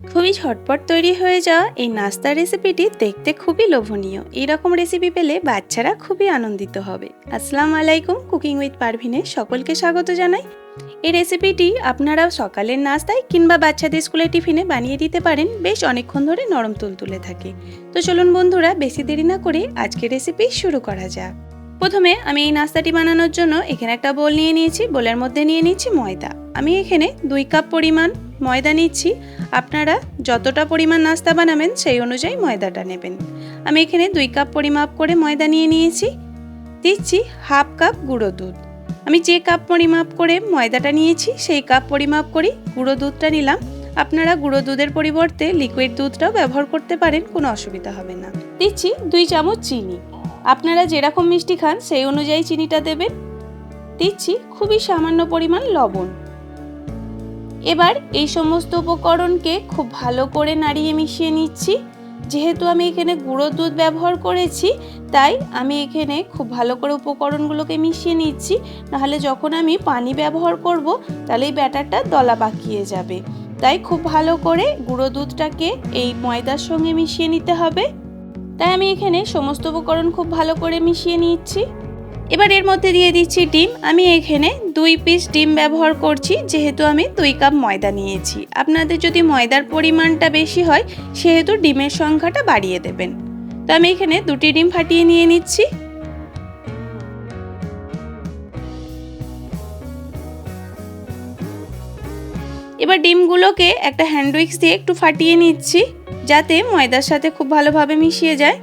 খুবই ঝটপট তৈরি হয়ে যাওয়া এই নাস্তা রেসিপিটি দেখতে খুবই লোভনীয়। এইরকম রেসিপি পেলে বাচ্চারা খুবই আনন্দিত হবে। আসসালামু আলাইকুম কুকিং উইথ পারভিনে সকলকে স্বাগত জানাই। এই রেসিপিটি আপনারা সকালের নাস্তায় কিংবা বাচ্চাদের স্কুলের টিফিনে বানিয়ে দিতে পারেন, বেশ অনেকক্ষণ ধরে নরম তুলতুলে থাকে। তো চলুন বন্ধুরা, বেশি দেরি না করে আজকের রেসিপি শুরু করা যাক। প্রথমে আমি এই নাস্তাটি বানানোর জন্য এখানে একটা বোল নিয়ে নিয়েছি। বোলের মধ্যে নিয়ে নিয়েছি ময়দা। আমি এখানে দুই কাপ পরিমাণ ময়দা নিচ্ছি। আপনারা যতটা পরিমাণ নাস্তা বানাবেন সেই অনুযায়ী ময়দাটা নেবেন। আমি এখানে দুই কাপ পরিমাপ করে ময়দা নিয়ে নিয়েছি। দিচ্ছি হাফ কাপ গুঁড়ো দুধ। আমি যে কাপ পরিমাপ করে ময়দাটা নিয়েছি, সেই কাপ পরিমাপ করেই গুঁড়ো দুধটা নিলাম। আপনারা গুঁড়ো দুধের পরিবর্তে লিকুইড দুধটাও ব্যবহার করতে পারেন, কোনো অসুবিধা হবে না। দিচ্ছি দুই চামচ চিনি। আপনারা যেরকম মিষ্টি খান, সেই অনুযায়ী চিনিটা দেবেন। দিচ্ছি খুবই সামান্য পরিমাণ লবণ। এবার এই সমস্ত উপকরণকে খুব ভালো করে নাড়িয়ে মিশিয়ে নিচ্ছি। যেহেতু আমি এখানে গুঁড়ো দুধ ব্যবহার করেছি, তাই আমি এখানে খুব ভালো করে উপকরণগুলোকে মিশিয়ে নিচ্ছি। নাহলে যখন আমি পানি ব্যবহার করব, তাহলে এই ব্যাটারটা দলা পাকিয়ে যাবে। তাই খুব ভালো করে গুঁড়ো দুধটাকে এই ময়দার সঙ্গে মিশিয়ে নিতে হবে। তাই আমি এখানে সমস্ত উপকরণ খুব ভালো করে মিশিয়ে নিচ্ছি। এবার এর মধ্যে দিয়ে দিচ্ছি ডিম। আমি এখানে দুই পিস ডিম ব্যবহার করছি, যেহেতু আমি দুই কাপ ময়দা নিয়েছি। আপনাদের যদি ময়দার পরিমাণটা বেশি হয়, সেহেতু ডিমের সংখ্যাটা বাড়িয়ে দেবেন। তো আমি এখানে দুটি ডিম ফাটিয়ে নিয়ে নিচ্ছি। এবার ডিমগুলোকে একটা হ্যান্ডউইক্স দিয়ে একটু ফাটিয়ে নিচ্ছি, যাতে ময়দার সাথে খুব ভালোভাবে মিশিয়ে যায়।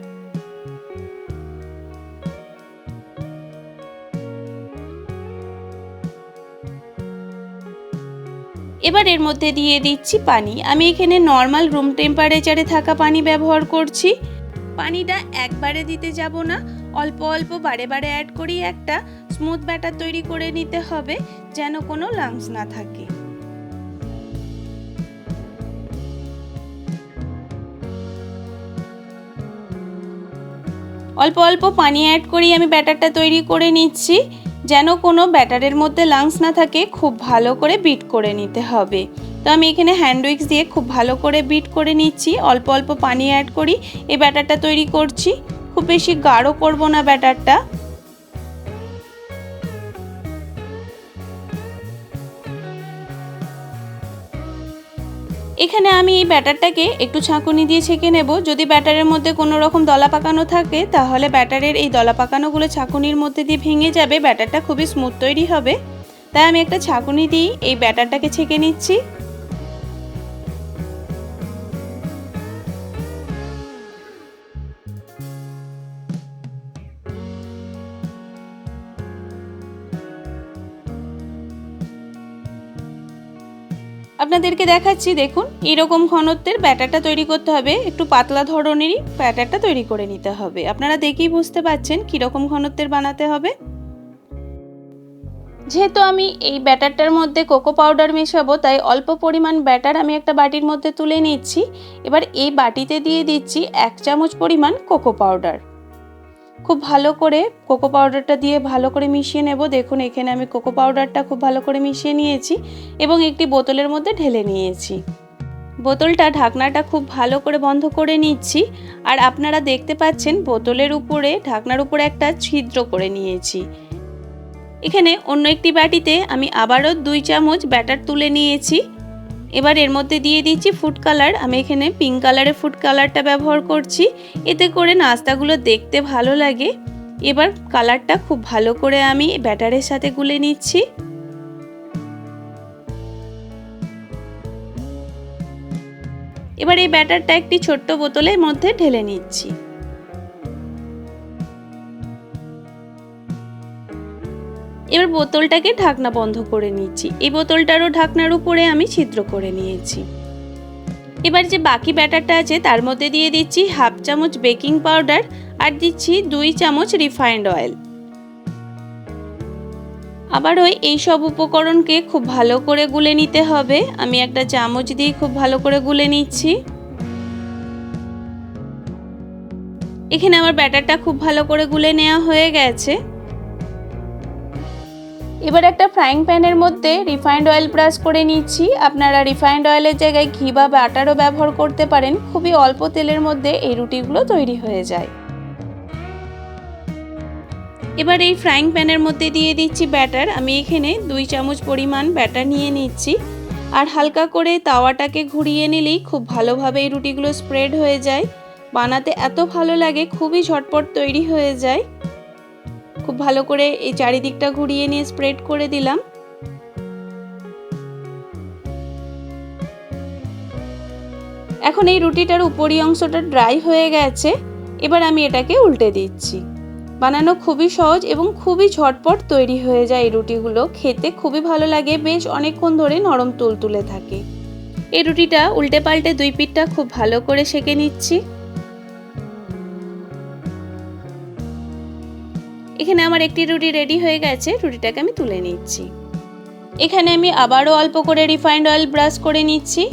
এবার এর মধ্যে দিয়ে দিচ্ছি পানি। আমি এখানে নর্মাল রুম টেম্পারেচারে থাকা পানি ব্যবহার করছি। পানিটা একবারে দিতে যাব না। অল্প অল্প বারে বারে অ্যাড করি একটা। স্মুথ ব্যাটার তৈরি করে নিতে হবে যেন কোনো লাংস না থাকে। অল্প অল্প পানি অ্যাড করি। আমি ব্যাটারটা তৈরি করে নিচ্ছি। যেন কোনো ব্যাটারের মধ্যে লাংস না থাকে, খুব ভালো করে বিট করে নিতে হবে। তো আমি এখানে হ্যান্ড উইক্স দিয়ে খুব ভালো করে বিট করে নিচ্ছি। অল্প অল্প পানি অ্যাড করি। এই ব্যাটারটা তৈরি করছি। খুব বেশি গাঢ় করব না ব্যাটারটা। এখানে আমি এই ব্যাটারটাকে একটু ছাঁকুনি দিয়ে ছেঁকে নেব। যদি ব্যাটারের মধ্যে কোনো রকম দলা পাকানো থাকে, তাহলে ব্যাটারের এই দলা পাকানোগুলো ছাঁকুনির মধ্যে দিয়ে ভেঙে যাবে। ব্যাটারটা খুবই স্মুথ তৈরি হবে। তাই আমি একটা ছাঁকুনি দিয়ে এই ব্যাটারটাকে ছেঁকে নিচ্ছি। আপনাদেরকে দেখাচ্ছি, দেখুন, এরকম ঘনত্বের ব্যাটারটা তৈরি করতে হবে, একটু পাতলা ধরনেরই ব্যাটারটা তৈরি করে নিতে হবে। আপনারা দেখেই বুঝতে পাচ্ছেন কীরকম ঘনত্বের বানাতে হবে। যেহেতু আমি এই ব্যাটারটার মধ্যে কোকো পাউডার মেশাবো, তাই অল্প পরিমাণ ব্যাটার আমি একটা বাটির মধ্যে তুলে নিচ্ছি। এবার এই বাটিতে দিয়ে দিচ্ছি এক চামচ পরিমাণ কোকো পাউডার। খুব ভালো করে কোকো পাউডারটা দিয়ে ভালো করে মিশিয়ে নেব। দেখুন, এখানে আমি কোকো পাউডারটা খুব ভালো করে মিশিয়ে নিয়েছি এবং একটি বোতলের মধ্যে ঢেলে নিয়েছি। বোতলটা, ঢাকনাটা খুব ভালো করে বন্ধ করে নিচ্ছি আর আপনারা দেখতে পাচ্ছেন বোতলের উপরে, ঢাকনার উপরে একটা ছিদ্র করে নিয়েছি। এখানে অন্য একটি বাটিতে আমি আবারও দুই চামচ ব্যাটার তুলে নিয়েছি। এবার এর মধ্যে দিয়ে দিচ্ছি ফুড কালার আমি এখানে পিঙ্ক কালারের ফুড কালারটা ব্যবহার করছি। এতে করে নাস্তাগুলো দেখতে ভালো লাগে। এবার কালারটা খুব ভালো করে আমি ব্যাটারের সাথে গুলে নিচ্ছি। এবার এই ব্যাটারটা একটি ছোট্ট বোতলের মধ্যে ঢেলে নিচ্ছি। এবার বোতলটাকে ঢাকনা বন্ধ করে নিচ্ছি। এই বোতলটারও ঢাকনার উপরে আমি ছিদ্র করে নিয়েছি। এবার যে বাকি ব্যাটারটা আছে, তার মধ্যে দিয়ে দিচ্ছি হাফ চামচ বেকিং পাউডার আর দিচ্ছি দুই চামচ রিফাইন্ড অয়েল। আবার ওই এই সব উপকরণকে খুব ভালো করে গুলে নিতে হবে। আমি একটা চামচ দিয়ে খুব ভালো করে গুলে নিচ্ছি। এখানে আমার ব্যাটারটা খুব ভালো করে গুলে নেওয়া হয়ে গেছে। এবার একটা ফ্রাইং প্যানের মধ্যে রিফাইন্ড অয়েল ব্রাশ করে নিচ্ছি। আপনারা রিফাইন্ড অয়েলের জায়গায় ঘি বা বাটারও ব্যবহার করতে পারেন। খুবই অল্প তেলের মধ্যে এই রুটিগুলো তৈরি হয়ে যায়। এবার এই ফ্রাইং প্যানের মধ্যে দিয়ে দিচ্ছি ব্যাটার আমি এখানে দুই চামচ পরিমাণ ব্যাটার নিয়ে নিচ্ছি। আর হালকা করে তাওয়াটাকে ঘুরিয়ে নিলেই খুব ভালোভাবে এই রুটিগুলো স্প্রেড হয়ে যায়। বানাতে এত ভালো লাগে, খুবই ঝটপট তৈরি হয়ে যায়। খুব ভালো করে এই চারিদিকটা ঘুরিয়ে নিয়ে স্প্রেড করে দিলাম। এখন এই রুটিটার উপরি অংশটা ড্রাই হয়ে গেছে, এবার আমি এটাকে উল্টে দিচ্ছি। বানানো খুবই সহজ এবং খুবই ঝটপট তৈরি হয়ে যায় এই রুটিগুলো, খেতে খুবই ভালো লাগে, বেশ অনেকক্ষণ ধরে নরম তুলতুলে থাকে। এই রুটিটা উল্টে পাল্টে দুই পিঠটা খুব ভালো করে সেঁকে নিচ্ছি। এখানে আমার একটি রুটি রেডি হয়ে গেছে, রুটিটাকে আমি তুলে নিচ্ছি। এখানে আমি আবারও অল্প করে রিফাইন্ড অয়েল ব্রাশ করে নিচ্ছি।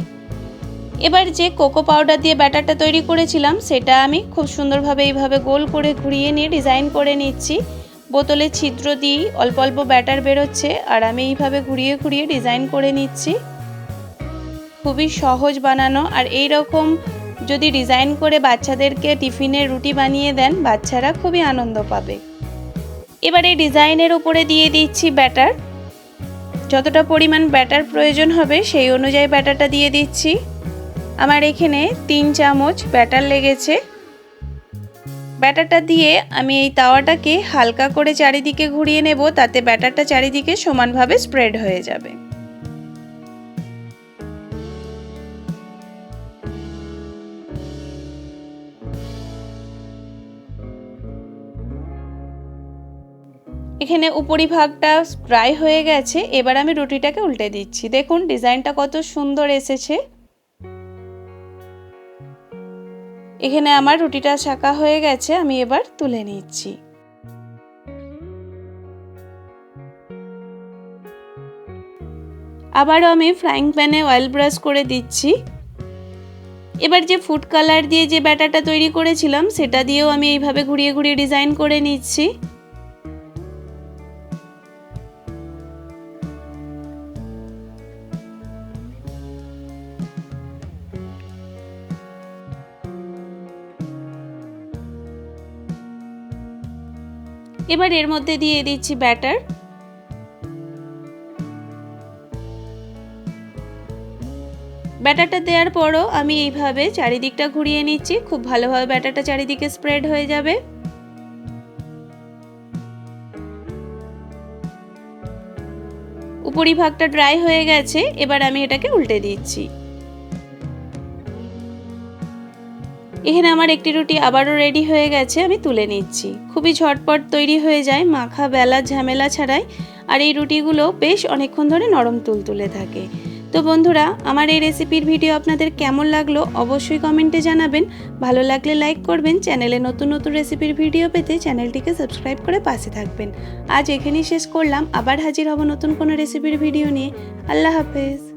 এবার যে কোকো পাউডার দিয়ে ব্যাটারটা তৈরি করেছিলাম, সেটা আমি খুব সুন্দরভাবে এইভাবে গোল করে ঘুরিয়ে নিয়ে ডিজাইন করে নিচ্ছি। বোতলে ছিদ্র দিই অল্প অল্প ব্যাটার বেরোচ্ছে, আর আমি এইভাবে ঘুরিয়ে ঘুরিয়ে ডিজাইন করে নিচ্ছি। খুবই সহজ বানানো, আর এই রকম যদি ডিজাইন করে বাচ্চাদেরকে টিফিনের রুটি বানিয়ে দেন, বাচ্চারা খুবই আনন্দ পাবে। এবার ডিজাইনের উপরে দিয়ে দিচ্ছি ব্যাটার। যতটা পরিমাণ ব্যাটার প্রয়োজন হবে সেই অনুযায়ী ব্যাটারটা দিয়ে দিচ্ছি। আমার এখানে তিন চামচ ব্যাটার লেগেছে। ব্যাটারটা দিয়ে আমি এই তাওয়াটাকে হালকা করে চারিদিকে ঘুরিয়ে নেব, তাতে ব্যাটারটা চারিদিকে সমানভাবে স্প্রেড হয়ে যাবে। এখানে উপরিভাগটা ড্রাই হয়ে গেছে, এবার আমি রুটিটাকে উল্টে দিচ্ছি। দেখুন, ডিজাইনটা কত সুন্দর এসেছে। এখানে আমার রুটিটা শাকা হয়ে গেছে, আমি এবার তুলে নিচ্ছি। আবারও আমি ফ্রাইং প্যানে অয়েল ব্রাশ করে দিচ্ছি। এবার যে ফুড কালার দিয়ে যে ব্যাটারটা তৈরি করেছিলাম, সেটা দিয়েও আমি এইভাবে ঘুরিয়ে ঘুরিয়ে ডিজাইন করে নিচ্ছি। এবার এর মধ্যে দিয়ে দিচ্ছি ব্যাটার। ব্যাটারটা দেওয়ার পরও আমি এইভাবে চারিদিকটা ঘুরিয়ে নিচ্ছি, খুব ভালোভাবে ব্যাটারটা চারিদিকে স্প্রেড হয়ে যাবে। উপরিভাগটা ড্রাই হয়ে গেছে, এবার আমি এটাকে উল্টে দিচ্ছি। এখানে আমার একটি রুটি আবারও রেডি হয়ে গেছে, আমি তুলে নিচ্ছি। খুবই ঝটপট তৈরি হয়ে যায়, মাখা, বেলা, ঝামেলা ছাড়াই। আর এই রুটিগুলো বেশ অনেকক্ষণ ধরে নরম তুলতুলে থাকে। তো বন্ধুরা, আমার এই রেসিপির ভিডিও আপনাদের কেমন লাগল অবশ্যই কমেন্টে জানাবেন। ভালো লাগলে লাইক করবেন চ্যানেলে নতুন নতুন রেসিপির ভিডিও পেতে চ্যানেলটিকে সাবস্ক্রাইব করে পাশে থাকবেন। আজ এখানেই শেষ করলাম, আবার হাজির হব নতুন কোনো রেসিপির ভিডিও নিয়ে। আল্লাহ হাফেজ।